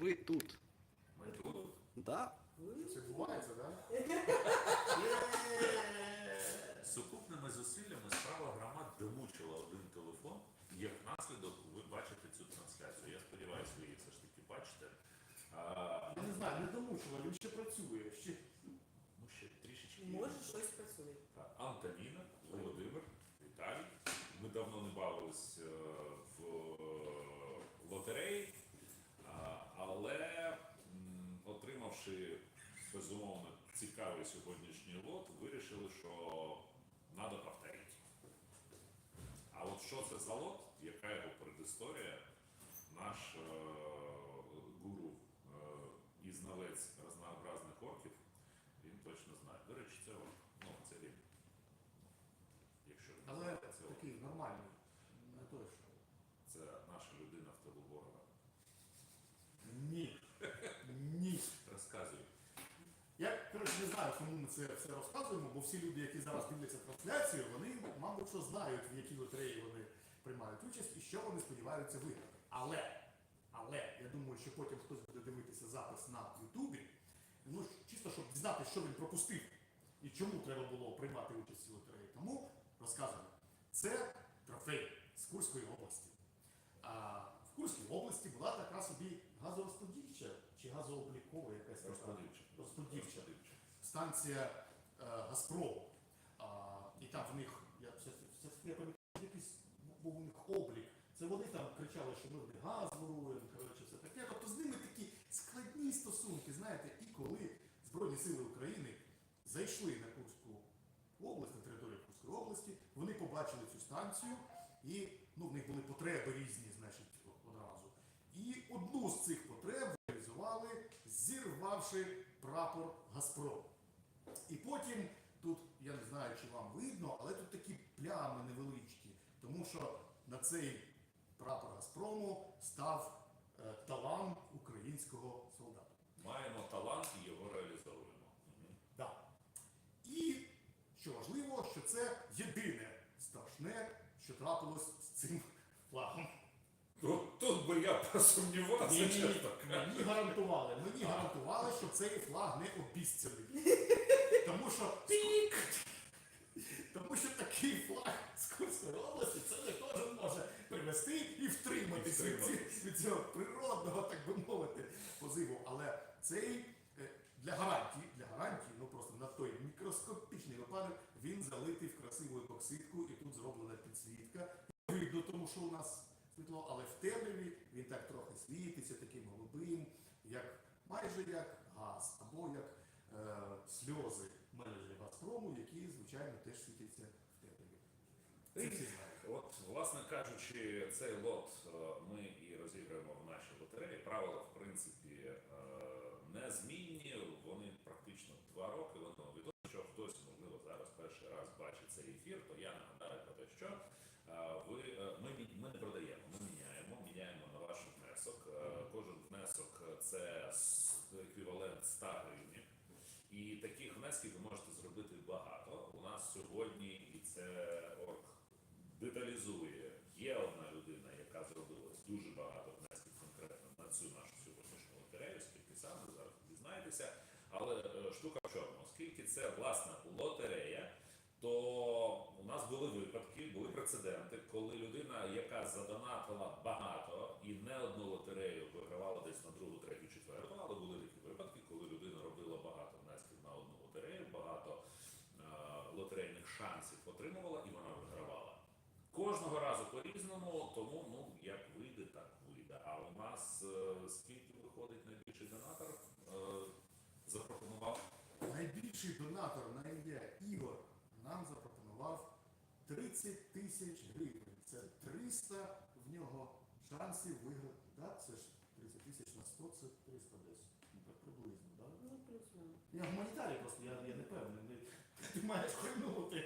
Ви тут. Ми тут. Да? Це відбувається, так? Сукупними зусиллями справа громад домучила один телефон. Як наслідок, ви бачите цю трансляцію. Я сподіваюся, ви її все ж таки бачите. Я не знаю, не домучила, він ще працює. Ще... ну, ще трішечки. Може, щось працює. Так, Антоніна, Володимир, Віталій. Ми давно не бавились е, в е, лотереї, а, але м, отримавши безумовно цікавий сьогоднішній лот, вирішили, що треба повторити. А от що це за лот, яка його предісторія, наш е, гуру е, і знавець разнообразних орків, він точно знає. До речі, це орк. Ну, це він. Якщо не Але знати, це орк. такий нормальний. Не той, що. Це наша людина в тилу ворога. Ні. Ні. Розказуй. Я коротше не знаю, чому ми це все розказуємо, бо всі люди, які зараз дивляться трансляцію, вони, мабуть, що знають, в якій лотереї вони приймають участь і що вони сподіваються виграти. Але, але я думаю, що потім хтось буде дивитися запис на Ютубі, ну чисто щоб дізнати, що він пропустив і чому треба було приймати участь в лотереї. Тому розказуємо. Це трофей з Курської області. А в Курській області була така собі газорозподільча чи газооблікова якась така розподільча Розподільче. Станція е, Газпром. А, і там в них, я, я пам'ятаю, якийсь був у них облік. Це вони там кричали, що ми в газ воруємо, коротше, все таке. Тобто з ними такі складні стосунки, знаєте, і коли Збройні сили України зайшли на Курську область, на територію Курської області, вони побачили цю станцію, і ну, в них були потреби різні, значить, одразу. І одну з цих потреб реалізували, зірвавши прапор Газпром. І потім тут, я не знаю, чи вам видно, але тут такі плями невеличкі, тому що на цей прапор Газпрому став е, талант українського солдата. Маємо талант і його реалізовуємо. Да. І що важливо, що це єдине страшне, що трапилось з цим флагом. Тут, би я посумнівався, Мені, чесно. мені гарантували, мені гарантували, що цей флаг не обіцяний. Тому що тому що такий флаг з Курської області це не кожен може привезти і втриматися від, ці- від цього природного, так би мовити, позиву. Але цей е, для гарантії, для гарантії, ну просто на той мікроскопічний випадок, він залитий в красиву епоксидку і тут зроблена підсвітка. Видно, тому що у нас світло, але в темряві він так трохи світиться, таким голубим, як майже як газ, або як е, сльози менеджерів Газпрому, які, звичайно, теж світяться в темряві. Це всі знають. От, власне кажучи, цей лот е, ми і розіграємо в нашій лотереї. Правила, в принципі, е, незмінні. Вони практично два роки. Воно від того, що хтось, можливо, зараз перший раз бачить цей ефір, то я нагадаю про те, що е, ви, е, ми, мі- ми не продаємо, ми міняємо, міняємо на ваш внесок. Е, Кожен внесок е, це с- еквівалент 100 гривень. І таких внесків ви можете зробити багато. У нас сьогодні, і це орг деталізує, є одна людина, яка зробила дуже багато внесків конкретно на цю нашу сьогоднішню лотерею, скільки саме ви зараз дізнаєтеся. Але е, штука в чому, оскільки це власне лотерея, то у нас були випадки, були прецеденти, коли людина, яка задонатила багато і не одну лотерею вигравала десь на другу, третю, четверту, але були такі випадки, коли людина робила багато внесків на одну лотерею, багато е, лотерейних шансів отримувала і вона вигравала. Кожного разу по-різному, тому ну як вийде, так вийде. А у нас е, скільки виходить найбільший донатор? Е, запропонував Найбільший донатор на ім'я Ігор нам запропонував 30 тисяч гривень. Це 300 в нього шансів виграти. Да? Це ж 30 тисяч на 100, це 300 десь. Ну, так приблизно, да? Ну, плюс-мінус. Я гуманітарій просто, я, я не певний. Не- Ти маєш хойнути.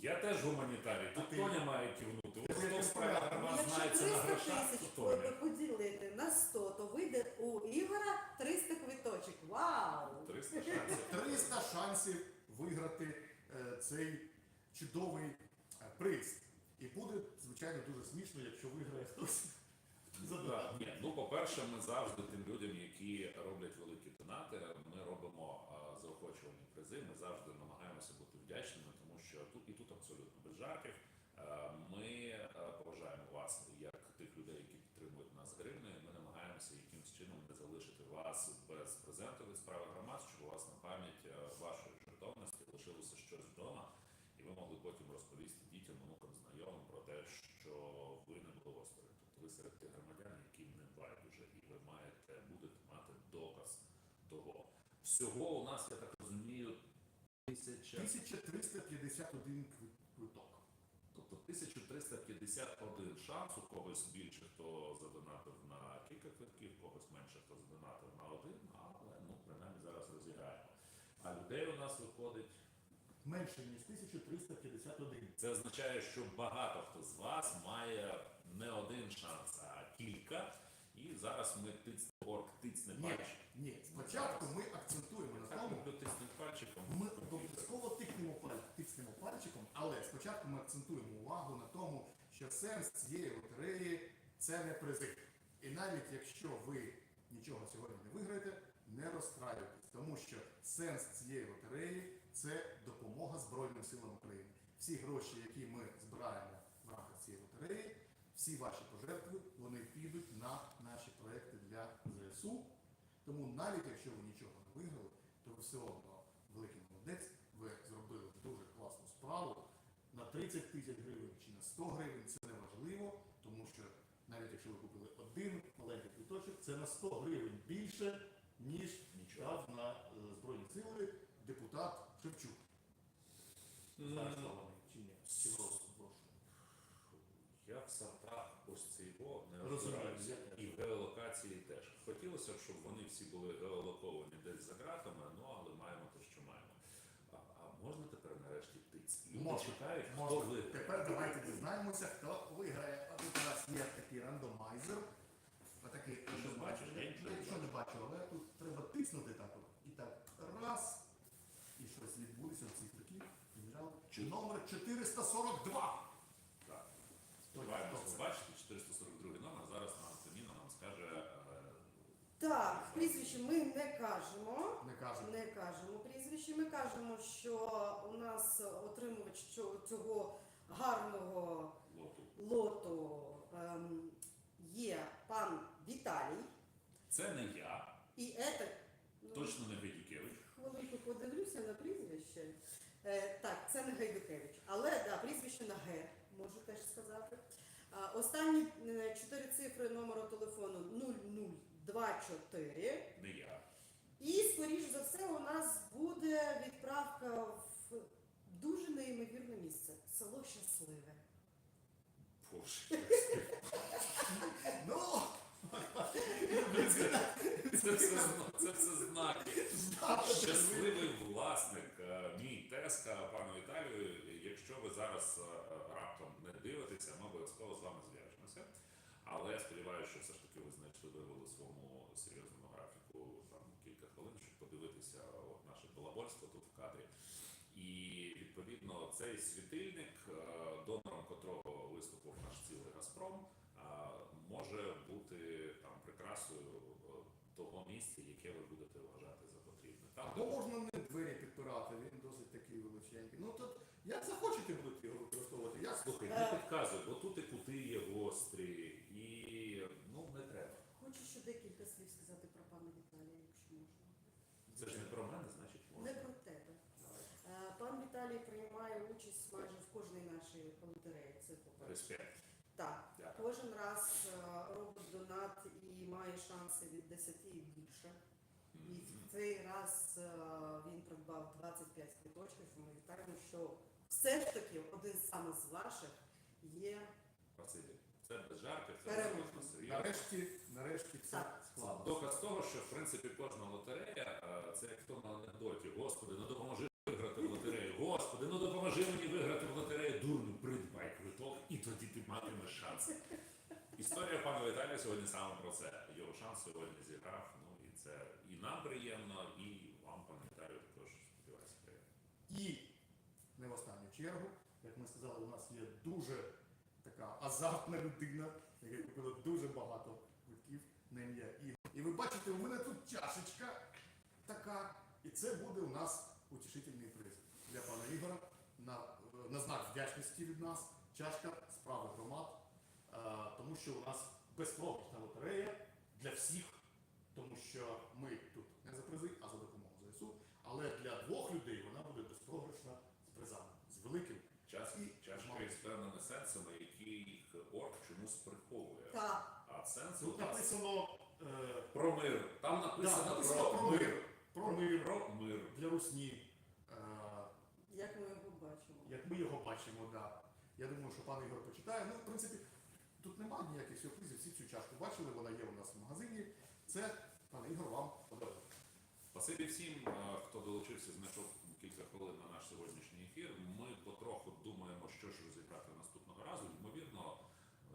Я теж гуманітарій. Тут ти? Тоня має кивнути. Ти Ось хто справа вас знається на 300 грошах, тисяч то Тоня. поділити на 100, то вийде у Ігора 300 квиточок. Вау! 300 шансів. 300 шансів виграти е, цей чудовий е, приз. І буде, звичайно, дуже смішно, якщо виграє хтось. Да, ні, ну по-перше, ми завжди тим людям, які роблять великі донати. Ми робимо е, заохочувальні призи. Ми завжди намагаємося бути вдячними, тому що тут і тут абсолютно без жартів. Ми поважаємо вас як тих людей, які підтримують нас гривнею. Ми намагаємося якимось чином не залишити вас без презенту від справи громад, щоб у вас на пам'ять е, вашої жертовності лишилося щось вдома, і ви могли потім розповісти дітям, онукам, знайомим про те, що ви не були осторонь. Тобто ви серед тих громадян, які не байдуже, і ви маєте будете мати доказ того. Всього у нас, я так розумію, 1351 квиток. Тобто 1351 шанс у когось більше, хто задонатив на кілька квитків, когось менше, хто задонатив на один, але ну принаймні зараз розіграємо. А людей у нас виходить. Менше ніж 1351. Це означає, що багато хто з вас має не один шанс, а кілька. І зараз ми тицне орг, тицне Ні, пальчик. ні. Спочатку ми акцентуємо на Так, тому, ми тиснемо пальчиком. Ми обов'язково тикнемо паль- тиснемо пальчиком, але спочатку ми акцентуємо увагу на тому, що сенс цієї лотереї це не призи. І навіть якщо ви нічого сьогодні не виграєте, не розстраюйтесь, тому що сенс цієї лотереї це допомога Збройним силам України. Всі гроші, які ми збираємо в рамках цієї лотереї, всі ваші пожертви, вони підуть на наші проекти для ЗСУ. Тому навіть якщо ви нічого не виграли, то ви все одно великий молодець, ви зробили дуже класну справу. На 30 тисяч гривень чи на 100 гривень це не важливо, тому що навіть якщо ви купили один маленький квиточок, це на 100 гривень більше, ніж дав на е, Збройні сили депутат Шевчук. Заарештований чи ні? Чи в розшуку? Я в сортах ось цього не Розумію, розбираюся. І в геолокації теж. Хотілося б, щоб вони всі були геолоковані десь за ґратами, ну але маємо те, що маємо. А, а можна? Люди Можна. чекають, хто Можна. виграє. Тепер давайте дізнаємося, хто виграє. А тут у нас є такий рандомайзер. Отакий щось бачиш? Я нічого не Я не бачу, але тут треба тиснути так. от. І так, раз. І щось відбудеться, в цих таких. Номер 442. Так. Хто- Сподіваємося, хто це? побачити 442 номер. Зараз нам Антоніна нам скаже. е, Так, прізвище ми не кажемо. Не кажуть. Не кажемо прізвище. Ми кажемо, що у нас отримувач цього- гарного лоту. лоту ем, є пан Віталій. Це не я, І це ну, точно не Гайдюкевич. хвилинку подивлюся на прізвище. Е, так, це не Гайдукевич, але да, прізвище на Г, можу теж сказати. Останні е, чотири цифри номеру телефону 0024. Не я. І, скоріш за все, у нас буде відправка в дуже неймовірне місце село Щасливе. Боже. Ну, Це все, зна- це все знаки. Щасливий власник, е, мій теска, пану Віталію. Якщо ви зараз е, раптом не дивитеся, ми обов'язково з вами зв'яжемося. Але я сподіваюся, що все ж таки ви знайшли вивели своєму серйозному графіку там кілька хвилин, щоб подивитися от наше тут в кадрі. І відповідно цей світильник, е, донором котрого виступив наш цілий Газпром, е, може бути там прикрасою е, того місця, яке ви будете вважати за потрібне. Там, або можна не двері підпирати, він досить такий величенький. Ну то як захочете будете його використовувати, як Слухай, не підказуй, бо тут і кути є гострі, і ну не треба. Хочу ще декілька слів сказати про пана Віталія, якщо можна. Це ж не про мене, значить Не можна. про тебе. Давай. Е, Віталій приймає участь майже в кожній нашій лотереї. Це по-перше. Так, Дякую. кожен раз е, робить донат і має шанси від 10 і більше. І в цей раз е, він придбав 25 квиточків. і Ми вітаємо, що все ж таки один саме з ваших є. Спасибі. Це без жартів, це абсолютно серйозно. нарешті, нарешті Так. складно. Доказ того, що в принципі кожна лотерея е, це як то на анекдоті. Господи, ну допоможи виграти в лотерею. Господи, ну допоможи мені виграти в лотерею. Дурню, придбай квиток, і тоді ти матимеш шанс. Історія пана Віталія сьогодні саме про це. Його шанс сьогодні зіграв. Ну і це і нам приємно, і вам, пане Віталію, також сподіваюся, приємно. І не в останню чергу, як ми сказали, у нас є дуже така азартна людина, яка купила дуже багато квитків на ім'я Ігор. І ви бачите, у мене тут чашечка така. І це буде у нас утішительний приз для пана Ігора на, е, на знак вдячності від нас. Чашка справи громад, тому що у нас безпрограшна лотерея для всіх, тому що ми тут не за призи, а за допомогу ЗСУ. Але для двох людей вона буде безпрограшна з призами, з великим. Час, І- чашка із певними сенсами, які їх орк чомусь приховує. Так, А сенс Тут написано, е, про мир. Там написано, да, написано про, про мир. Про мир Про мир. для русні. Е, як ми його бачимо. як ми його бачимо, да. Я думаю, що пан Ігор почитає. Ну, в принципі, тут немає ніяких сюрпризів, всі цю чашку бачили, вона є у нас в магазині. Це пан Ігор вам подарує. Спасибі всім, е, хто долучився, знайшов кілька хвилин на наш сьогоднішній ефір. Ми потроху думаємо, що ж розібрати наступного разу. Ймовірно,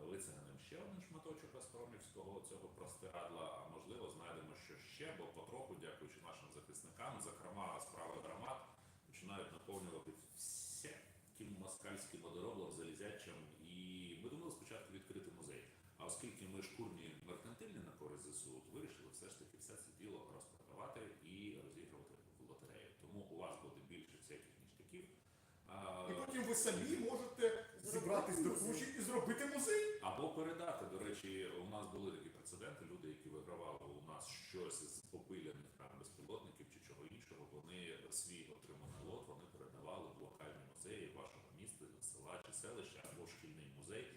витягнемо ще один шматочок Аскромівського цього простирадла, а можливо знайдемо що ще, бо потроху, дякуючи нашим захисникам, зокрема справи громад, починають наповнювати всяким москальським водороблом, залізячим. А оскільки ми шкурні меркантильні на користь ЗСУ, то вирішили все ж таки все це діло розпродавати і розігрувати в лотерею. Тому у вас буде більше всяких ніштяків. І потім ви самі можете зібратись до кучі і зробити музей. або передати. До речі, у нас були такі прецеденти. Люди, які вигравали у нас щось з опиляних там безпілотників чи чого іншого, вони свій отриманий лот вони передавали в локальні музеї вашого міста, села чи селища або шкільний музей.